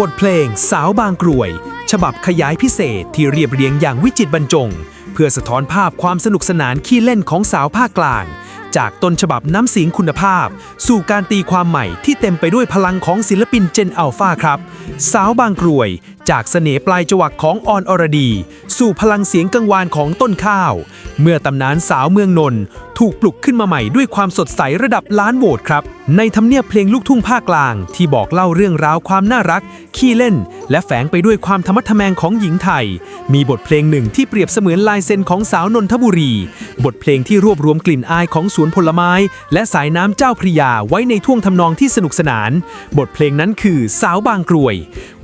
บทเพลงสาวบางกรวย ฉบับขยายพิเศษที่เรียบเรียงอย่างวิจิตรบรรจง เพื่อสะท้อนภาพความสนุกสนานขี้เล่นของสาวภาคกลาง จากต้นฉบับน้ำเสียงคุณภาพ สู่การตีความใหม่ที่เต็มไปด้วยพลังของศิลปินเจนอัลฟาครับ สาวบางกรวย จากเสน่ห์ปลายจวักของออนอรดี สู่พลังเสียงกังวานของต้นข้าว เมื่อตำนานสาวเมืองนนท์ถูกปลุกขึ้นมาใหม่ด้วยความสดใสระดับล้านโหวตครับ ในทำเนียบเพลงลูกทุ่งภาคกลาง ที่บอกเล่าเรื่องราวความน่ารัก ขี้เล่น และแฝงไปด้วยความธรรมะทแมงของหญิงไทย มีบทเพลงหนึ่งที่เปรียบเสมือนลายเซ็นของสาวนนทบุรี บทเพลงที่รวบรวมกลิ่นอายของสวนผลไม้ และสายน้ำเจ้าพระยาไว้ในท่วงทำนองที่สนุกสนาน บทเพลงนั้นคือสาวบางกรวย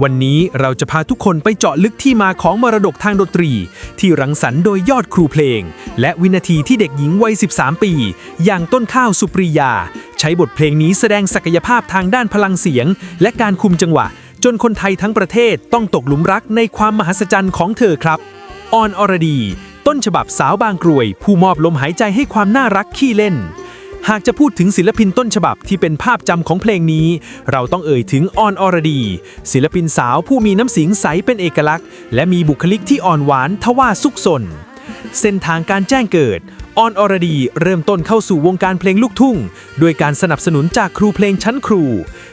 วันนี้เราจะพาทุกคนไปเจาะลึกที่มาของมรดกทางดนตรี ที่รังสรรค์โดยยอดครูเพลง และวินาทีที่เด็กหญิงวัย 13 ปี อย่างต้นข้าวสุปริยา ใช้บทเพลงนี้แสดงศักยภาพทางด้านพลังเสียง และการคุมจังหวะ จนคนไทยทั้งประเทศต้องตกหลุมรักในความมหัศจรรย์ของเธอครับออนอรดี ต้นฉบับสาวบางกรวย ผู้มอบลมหายใจให้ความน่ารักขี้เล่น หากจะพูดถึงศิลปินต้นฉบับที่เป็นภาพจำของเพลงนี้ เราต้องเอ่ยถึงออนอรดี ศิลปินสาวผู้มีน้ำเสียงใสเป็นเอกลักษณ์ และมีบุคลิกที่อ่อนหวานทว่าซุกซน เส้นทางการแจ้งเกิด ออนอรดีเริ่มต้นเข้าสู่วงการเพลงลูกทุ่ง ด้วยการสนับสนุนจากครูเพลงชั้นครู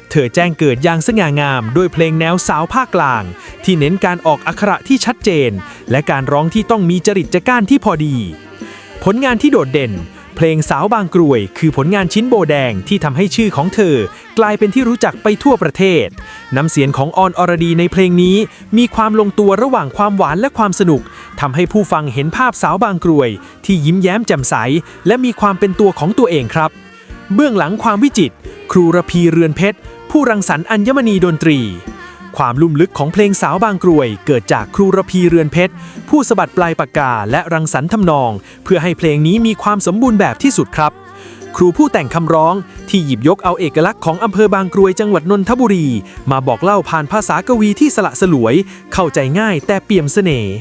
เธอแจ้งเกิดอย่างสง่างามด้วยเพลงแนวสาวภาคกลาง ที่เน้นการออกอักขระที่ชัดเจน และการร้องที่ต้องมีจริตจักร้านที่พอดี ผลงานที่โดดเด่น เพลงสาวบางกรวย คือผลงานชิ้นโบแดงที่ทำให้ชื่อของเธอ กลายเป็นที่รู้จักไปทั่วประเทศ น้ำเสียงของออนอรดีในเพลงนี้ มีความลงตัวระหว่างความหวานและความสนุกทำให้ผู้ฟังเห็นภาพสาวบางกรวย ที่ยิ้มแย้มแจ่มใส และมีความเป็นตัวของตัวเองครับ เบื้องหลังความวิจิตรครูระพีเรือนเพชรผู้รังสรรค์อัญมณีดนตรี ความลุ่มลึกของเพลงสาวบางกรวย เกิดจากครูระพีเรือนเพชร ผู้สะบัดปลายปากกาและรังสรรค์ทำนอง เพื่อให้เพลงนี้มีความสมบูรณ์แบบที่สุดครับ ครูผู้แต่งคำร้องที่หยิบยกเอาเอกลักษณ์ของอำเภอบางกรวยจังหวัดนนทบุรี มาบอกเล่าผ่านภาษากวีที่สละสลวย เข้าใจง่ายแต่เปี่ยมเสน่ห์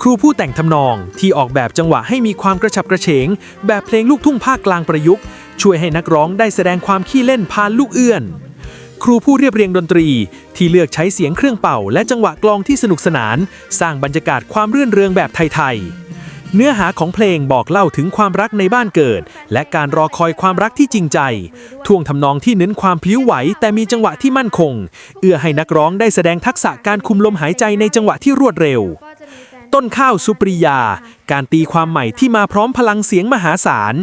ครูผู้แต่งทำนองที่ออกแบบจังหวะให้มีความกระฉับกระเฉง แบบเพลงลูกทุ่งภาคกลางประยุกต์ ช่วยให้นักร้องได้แสดงความขี้เล่นผ่านลูกเอื้อน รูผู้เรียบเรียงดนตรี ที่เลือกใช้เสียงเครื่องเป่า และจังหวะกลองที่สนุกสนาน สร้างบรรยากาศความรื่นเริงแบบไทยๆ เนื้อหาของเพลงบอกเล่าถึงความรักในบ้านเกิด และการรอคอยความรักที่จริงใจ ท่วงทำนองที่เน้นความพลิ้วไหว แต่มีจังหวะที่มั่นคง เอื้อให้นักร้องได้แสดงทักษะการคุมลมหายใจในจังหวะที่รวดเร็ว ต้นข้าวสุปริยา การตีความใหม่ที่มาพร้อมพลังเสียงมหาศาล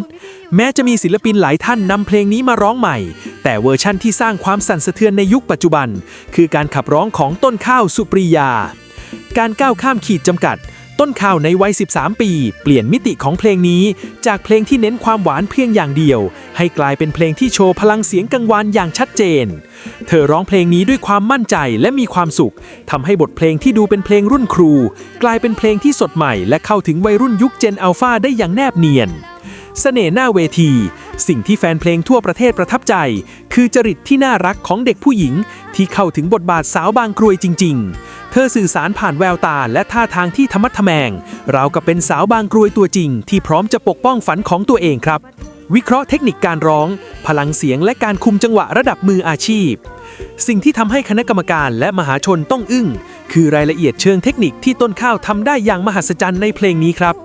แม้จะมีศิลปินหลายท่านนำเพลงนี้มาร้องใหม่ แต่เวอร์ชั่นที่สร้างความสั่นสะเทือนในยุคปัจจุบัน คือการขับร้องของต้นข้าวสุปริยา การก้าวข้ามขีดจำกัด ต้นข้าวในวัย 13 ปี เปลี่ยนมิติของเพลงนี้ จากเพลงที่เน้นความหวานเพียงอย่างเดียว ให้กลายเป็นเพลงที่โชว์พลังเสียงกังวานอย่างชัดเจน เธอร้องเพลงนี้ด้วยความมั่นใจและมีความสุขทำให้บทเพลงที่ดูเป็นเพลงรุ่นครู กลายเป็นเพลงที่สดใหม่ และเข้าถึงวัยรุ่นยุคเจนอัลฟาได้อย่างแนบเนียนเสน่ห์หน้าเวที สิ่งที่แฟนเพลงทั่วประเทศประทับใจ คือจริตที่น่ารักของเด็กผู้หญิง ที่เข้าถึงบทบาทสาวบางกรวยจริง ๆ เธอสื่อสารผ่านแววตาและท่าทางที่ธรรมัดทแมง ราวกับเป็นสาวบางกรวยตัวจริง ที่พร้อมจะปกป้องฝันของตัวเองครับ วิเคราะห์เทคนิคการร้อง พลังเสียงและการคุมจังหวะระดับมืออาชีพ สิ่งที่ทำให้คณะกรรมการและมหาชนต้องอึ้ง คือรายละเอียดเชิงเทคนิคที่ต้นข้าวทำได้อย่างมหัศจรรย์ในเพลงนี้ครับ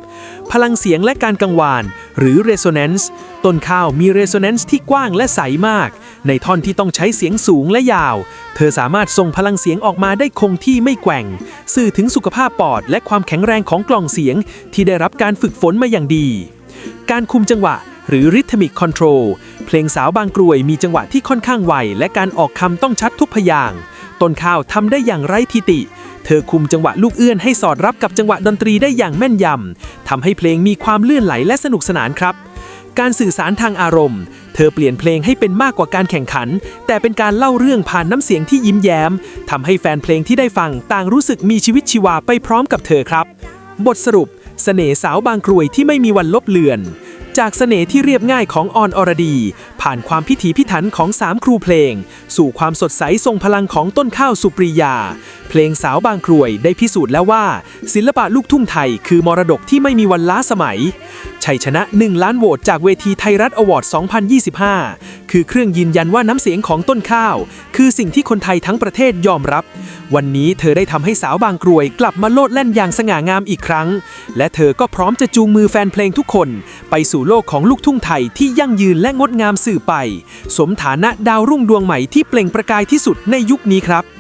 พลังเสียงและการกังวาน หรือ resonance ต้นข้าวมี resonance ที่กว้างและใสมาก ในท่อนที่ต้องใช้เสียงสูงและยาว เธอสามารถส่งพลังเสียงออกมาได้คงที่ไม่แกว่ง สื่อถึงสุขภาพปอด และความแข็งแรงของกล่องเสียง ที่ได้รับการฝึกฝนมาอย่างดี การคุมจังหวะหรือ rhythmic control เพลงสาวบางกรวยมีจังหวะที่ค่อนข้างไว และการออกคำต้องชัดทุกพยางต้นข้าวทำได้อย่างไร้ทิติ เธอคุมจังหวะลูกเอื้อนให้สอดรับกับจังหวะดนตรีได้อย่างแม่นยำทำให้เพลงมีความลื่นไหลและสนุกสนานครับ การสื่อสารทางอารมณ์ เธอเปลี่ยนเพลงให้เป็นมากกว่าการแข่งขัน แต่เป็นการเล่าเรื่องผ่านน้ำเสียงที่ยิ้มแย้มทำให้แฟนเพลงที่ได้ฟังต่างรู้สึกมีชีวิตชีวาไปพร้อมกับเธอครับ บทสรุปเสน่ห์สาวบางกรวยที่ไม่มีวันลบเลือน จากเสน่ห์ที่เรียบง่ายของออนอรดี ผ่านความพิถีพิถันของสามครูเพลง สู่ความสดใสทรงพลังของต้นข้าวสุปรียา เพลงสาวบางกรวยได้พิสูจน์แล้วว่า ศิลปะลูกทุ่งไทยคือมรดกที่ไม่มีวันล้าสมัย ชัยชนะ 1 ล้านโหวตจากเวทีไทยรัฐอวอร์ด 2025 คือเครื่องยืนยันว่าน้ำเสียงของต้นข้าว คือสิ่งที่คนไทยทั้งประเทศยอมรับ วันนี้เธอได้ทำให้สาวบางกรวยกลับมาโลดแล่นอย่างสง่างามอีกครั้ง และเธอก็พร้อมจะจูงมือแฟนเพลงทุกคน ไปสู่โลกของลูกทุ่งไทยที่ยั่งยืนและงดงามสื่อไป สมฐานะดาวรุ่งดวงใหม่ที่เปล่งประกายที่สุดในยุคนี้ครับ